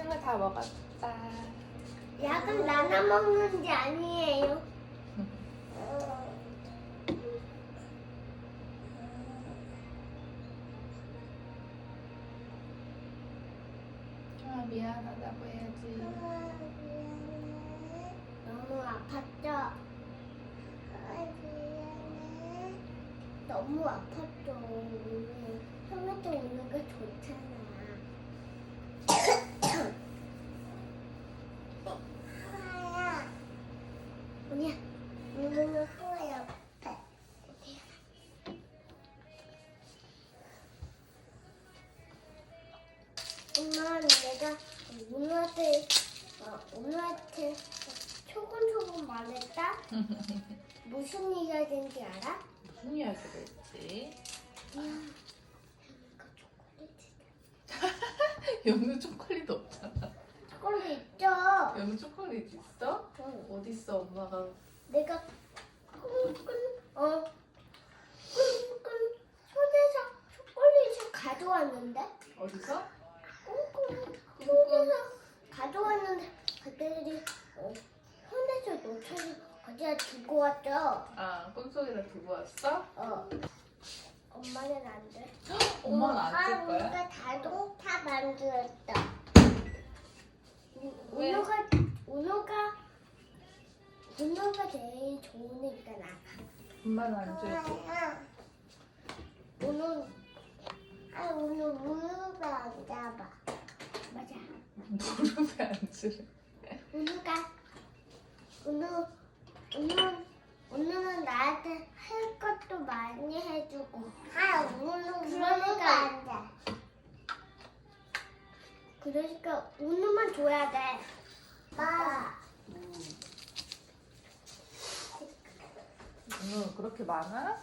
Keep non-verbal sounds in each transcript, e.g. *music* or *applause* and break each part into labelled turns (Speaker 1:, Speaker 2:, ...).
Speaker 1: 이거 다 먹었다.
Speaker 2: 약은 나눠 먹는 게 아니에요.
Speaker 1: 아, 미안하다고 해야지.
Speaker 2: 너무 아팠죠? 너무 아팠죠. 토마토 오는 거 좋잖아. 하야. 뭐냐? 오늘은 하야. 엄마, 내가 오늘한테 어, 오늘한테 초근초근 말했다. *laughs* 무슨 이야기인지 알아?
Speaker 1: 무슨 이야기를 했지?
Speaker 2: 이거 초콜릿이다. *laughs*
Speaker 1: 연우 초콜릿 없잖아.
Speaker 2: 초콜릿 있죠?
Speaker 1: 연우 초콜릿 있어?
Speaker 2: 응.
Speaker 1: 어디 있어 엄마가?
Speaker 2: 내가 끈끈 어 끈끈 손에서 초콜릿을 가져왔는데
Speaker 1: 어디서?
Speaker 2: 끈끈 손에서 가져왔는데 그들이 어, 놓쳐서 어디다 두고 왔죠?
Speaker 1: 아 꿈속에다 두고 왔어?
Speaker 2: 어 엄마는 안 돼. *gasps*
Speaker 1: 엄마는 안줄 거야?
Speaker 2: 우리가 자동차 만들었다.
Speaker 1: 왜?
Speaker 2: 은호가 은호가 은호가 제일 좋으니까 나.
Speaker 1: 엄마는 안 줄지.
Speaker 2: 오늘 아 오늘 무릎에 앉아봐. 맞아. *laughs*
Speaker 1: 무릎에 앉으래.
Speaker 2: 은우가 은우 은우 은우는 나한테 할 것도 많이 해주고. 아 은우는 그러니까 앉아. 그러니까 은우만 줘야 돼. 나.
Speaker 1: 연우 그렇게 많아?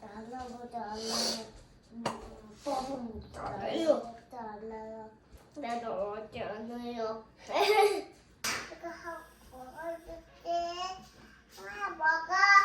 Speaker 2: 나나보다 않아요. 뻥 알아요. 알아요. 나도 어디 않아요. 이거 하고 먹어줄게. 하나 먹어.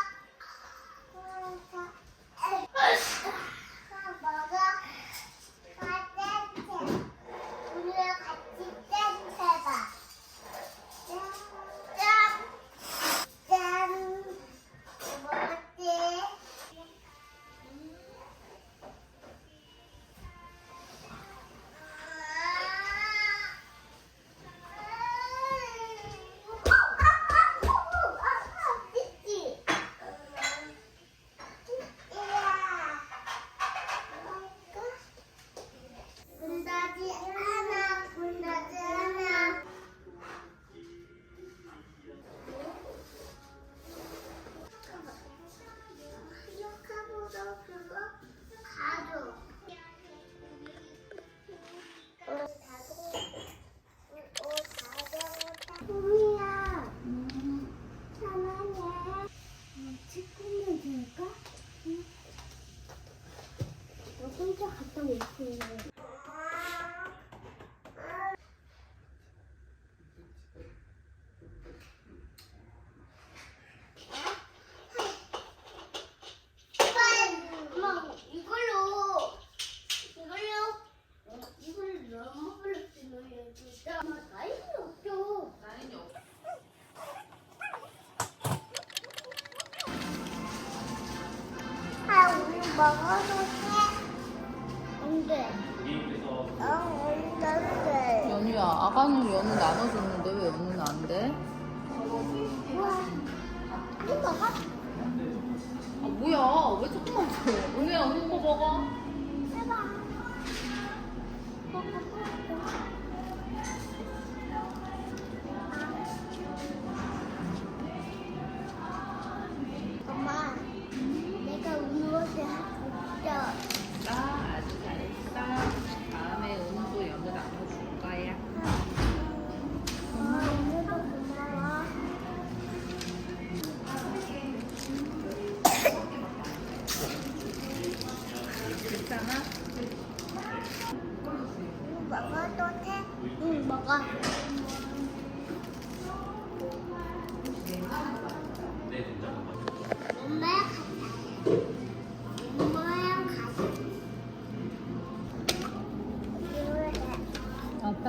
Speaker 2: 먹어도 돼? 안 돼 어 안 돼
Speaker 1: 연우야 아가는 연우 나눠줬는데 왜 연우는 안 돼?
Speaker 2: 우와?
Speaker 1: 아 뭐야 왜 조금만 줘? 연우야 언니 거 먹어.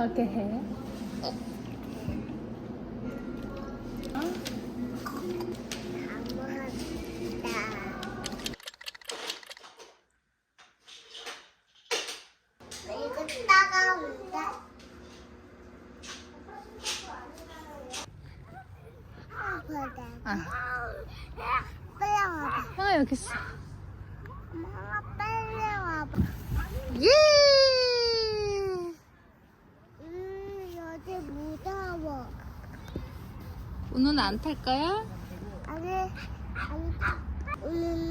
Speaker 1: 이렇게 해?
Speaker 3: 아. 빨리 와봐.
Speaker 1: 아 여기 있어.
Speaker 3: 엄마가 빨리 와봐.
Speaker 1: 예.
Speaker 3: 음, 여기 무서워.
Speaker 1: 우는 안 탈 거야?
Speaker 3: 아니, 아니, 오늘